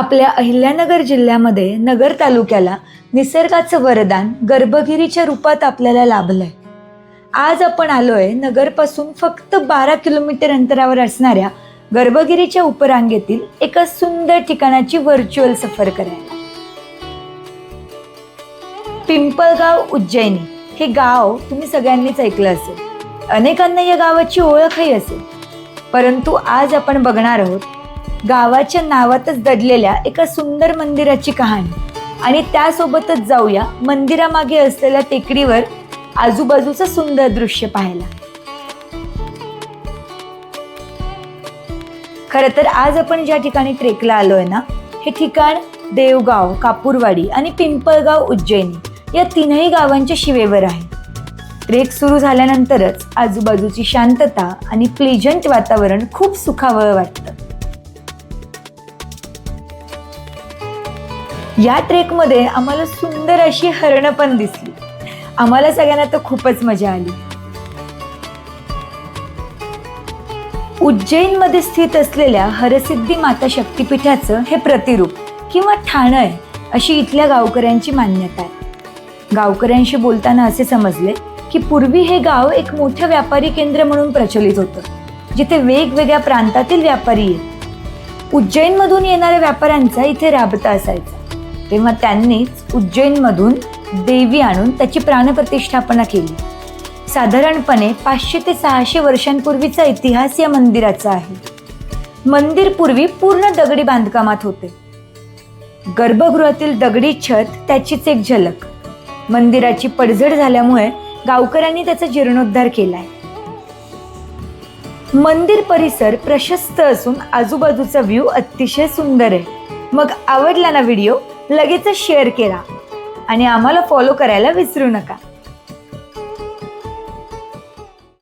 आपल्या अहिल्यानगर जिल्ह्यामध्ये नगर तालुक्याला निसर्गाचं वरदान गर्भगिरीच्या रूपात आपल्याला लाभलं आहे आज आपण आलो आहे नगरपासून फक्त बारा किलोमीटर अंतरावर असणाऱ्या गर्भगिरीच्या उपरांगेतील एका सुंदर ठिकाणाची व्हर्च्युअल सफर करायला. पिंपळगाव उज्जैनी हे गाव तुम्ही सगळ्यांनीच ऐकलं असेल. अनेकांना या गावाची ओळखही असेल. परंतु आज आपण बघणार आहोत गावाच्या नावातच दडलेल्या एका सुंदर मंदिराची कहाणी. आणि त्यासोबतच जाऊया मंदिरामागे असलेल्या टेकडीवर आजूबाजूचं सुंदर दृश्य पाहायला. खरं तर आज आपण ज्या ठिकाणी ट्रेकला आलोय ना हे ठिकाण देवगाव कापूरवाडी आणि पिंपळगाव उज्जैनी या तीनही गावांच्या शिवेवर आहे. ट्रेक सुरू झाल्यानंतरच आजूबाजूची शांतता आणि प्लेजंट वातावरण खूप सुखावं वाटतं. या ट्रेकमध्ये आम्हाला सुंदर अशी हरणं पण दिसली. आम्हाला सगळ्यांना तर खूपच मजा आली. उज्जैनमध्ये स्थित असलेल्या हरसिद्धी माता शक्तिपीठाचं हे प्रतिरूप किंवा ठाणं आहे अशी इथल्या गावकऱ्यांची मान्यता आहे. गावकऱ्यांशी बोलताना असे समजले की पूर्वी हे गाव एक मोठं व्यापारी केंद्र म्हणून प्रचलित होतं जिथे वेगवेगळ्या प्रांतातील व्यापारी येत. उज्जैनमधून येणाऱ्या व्यापाऱ्यांचा इथे राबता असायचा. तेव्हा त्यांनीच उज्जैनमधून देवी आणून त्याची प्राणप्रतिष्ठापना केली. साधारणपणे पाचशे ते सहाशे वर्षांपूर्वीचा इतिहास या मंदिराचा आहे. मंदिर पूर्वी पूर्ण दगडी बांधकामात होते. गर्भगृहातील दगडी छत त्याचीच एक झलक. मंदिराची पडझड झाल्यामुळे गावकऱ्यांनी त्याचा जीर्णोद्धार केलाय. मंदिर परिसर प्रशस्त असून आजूबाजूचा व्ह्यू अतिशय सुंदर आहे. मग आवडला ना व्हिडिओ लगेचच शेअर केला. आणि आम्हाला फॉलो करायला विसरू नका.